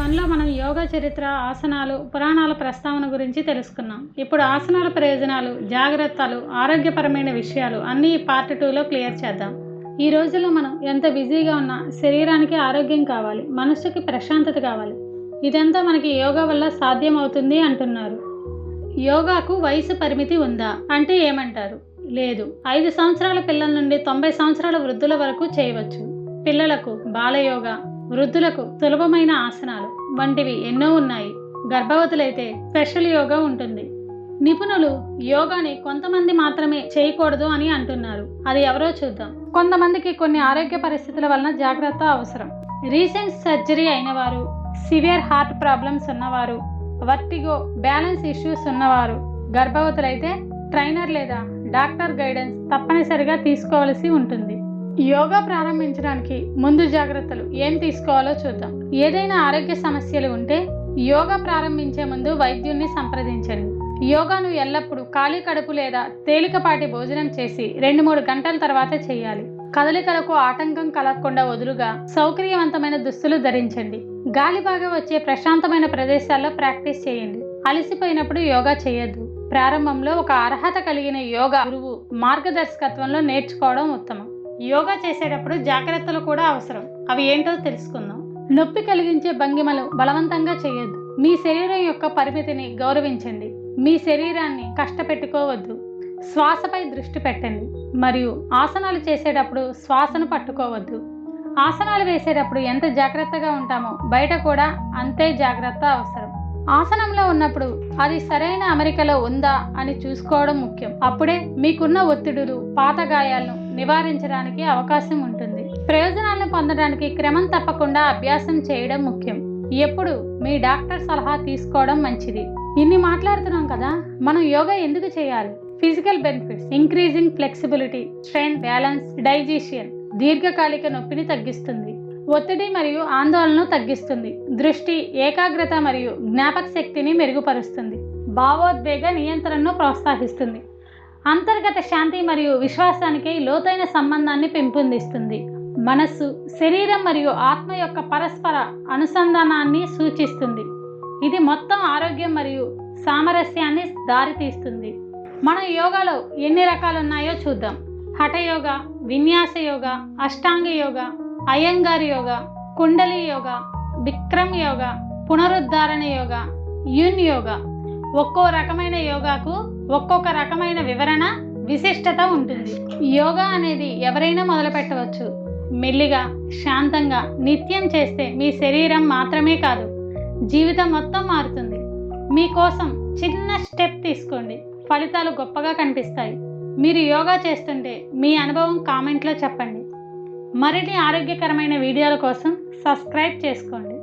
వన్లో మనం యోగా చరిత్ర ఆసనాలు పురాణాల ప్రస్తావన గురించి తెలుసుకున్నాం. ఇప్పుడు ఆసనాల ప్రయోజనాలు జాగ్రత్తలు ఆరోగ్యపరమైన విషయాలు అన్నీ పార్ట్ టూలో క్లియర్ చేద్దాం. ఈ రోజుల్లో మనం ఎంత బిజీగా ఉన్నా శరీరానికి ఆరోగ్యం కావాలి మనసుకి ప్రశాంతత కావాలి. ఇదంతా మనకి యోగా వల్ల సాధ్యం అవుతుంది అంటున్నారు. యోగాకు వయసు పరిమితి ఉందా? అంటే ఏమంటారు? లేదు. ఐదు సంవత్సరాల పిల్లల నుండి తొంభై సంవత్సరాల వృద్ధుల వరకు చేయవచ్చు. పిల్లలకు బాలయోగా వృద్ధులకు సులభమైన ఆసనాలు వంటివి ఎన్నో ఉన్నాయి. గర్భవతులైతే స్పెషల్ యోగా ఉంటుంది. నిపుణులు యోగాని కొంతమంది మాత్రమే చేయకూడదు అని అంటున్నారు. అది ఎవరో చూద్దాం. కొంతమందికి కొన్ని ఆరోగ్య పరిస్థితుల వలన జాగ్రత్త అవసరం. రీసెంట్ సర్జరీ అయిన వారు సివియర్ హార్ట్ ప్రాబ్లమ్స్ ఉన్నవారు వర్టిగో బ్యాలెన్స్ ఇష్యూస్ ఉన్నవారు గర్భవతులైతే ట్రైనర్ లేదా డాక్టర్ గైడెన్స్ తప్పనిసరిగా తీసుకోవలసి ఉంటుంది. యోగా ప్రారంభించడానికి ముందు జాగ్రత్తలు ఏం తీసుకోవాలో చూద్దాం. ఏదైనా ఆరోగ్య సమస్యలు ఉంటే యోగా ప్రారంభించే ముందు వైద్యుణ్ణి సంప్రదించండి. యోగాను ఎల్లప్పుడూ ఖాళీ కడుపు లేదా తేలికపాటి భోజనం చేసి రెండు మూడు గంటల తర్వాత చేయాలి. కదలికలకు ఆటంకం కలగకుండా వదులుగా సౌకర్యవంతమైన దుస్తులు ధరించండి. గాలి బాగా వచ్చే ప్రశాంతమైన ప్రదేశాల్లో ప్రాక్టీస్ చేయండి. అలసిపోయినప్పుడు యోగా చేయొద్దు. ప్రారంభంలో ఒక అర్హత కలిగిన యోగా గురువు మార్గదర్శకత్వంలో నేర్చుకోవడం ఉత్తమం. యోగా చేసేటప్పుడు జాగ్రత్తలు కూడా అవసరం. అవి ఏంటో తెలుసుకుందాం. నొప్పి కలిగించే భంగిమలు బలవంతంగా చేయొద్దు. మీ శరీరం యొక్క పరిమితిని గౌరవించండి. మీ శరీరాన్ని కష్టపెట్టుకోవద్దు. శ్వాసపై దృష్టి పెట్టండి. మరియు ఆసనాలు చేసేటప్పుడు శ్వాసను పట్టుకోవద్దు. ఆసనాలు వేసేటప్పుడు ఎంత జాగ్రత్తగా ఉంటామో బయట కూడా అంతే జాగ్రత్త అవసరం. ఆసనంలో ఉన్నప్పుడు అది సరైన అమరికలో ఉందా అని చూసుకోవడం ముఖ్యం. అప్పుడే మీకున్న ఒత్తిడులు పాత గాయాలను నివారించడానికి అవకాశం ఉంటుంది. ప్రయోజనాలను పొందడానికి క్రమం తప్పకుండా అభ్యాసం చేయడం ముఖ్యం. ఎప్పుడు మీ డాక్టర్ సలహా తీసుకోవడం మంచిది. ఇన్ని మాట్లాడుతున్నాం కదా మనం యోగా ఎందుకు చేయాలి? Physical benefits increasing flexibility strength balance digestion దీర్ఘకాలిక నొప్పిని తగ్గిస్తుంది. ఒత్తిడి మరియు ఆందోళనను తగ్గిస్తుంది. దృష్టి ఏకాగ్రత మరియు జ్ఞాపక శక్తిని మెరుగుపరుస్తుంది. భావోద్వేగ నియంత్రణను ప్రోత్సహిస్తుంది. అంతర్గత శాంతి మరియు విశ్వాసానికి లోతైన సంబంధాన్ని పెంపొందిస్తుంది. మనస్సు శరీరం మరియు ఆత్మ యొక్క పరస్పర అనుసంధానాన్ని సూచిస్తుంది. ఇది మొత్తం ఆరోగ్యం మరియు సామరస్యాన్ని దారితీస్తుంది. మన యోగాలో ఎన్ని రకాలు ఉన్నాయో చూద్దాం. హఠయోగ విన్యాస యోగ అష్టాంగ యోగ అయ్యంగార్ యోగా కుండలి యోగా విక్రమ్ యోగా పునరుద్ధారణ యోగా యున్ యోగ. ఒక్కో రకమైన యోగాకు ఒక్కొక్క రకమైన వివరణ విశిష్టత ఉంటుంది. యోగా అనేది ఎవరైనా మొదలుపెట్టవచ్చు మెల్లిగా శాంతంగా నిత్యం చేస్తే మీ శరీరం మాత్రమే కాదు జీవితం మొత్తం మారుతుంది. మీకోసం చిన్న స్టెప్ తీసుకోండి. ఫలితాలు గొప్పగా కనిపిస్తాయి. మీరు యోగా చేస్తుంటే మీ అనుభవం కామెంట్లో చెప్పండి. మరిన్ని ఆరోగ్యకరమైన వీడియోల కోసం సబ్స్క్రైబ్ చేసుకోండి.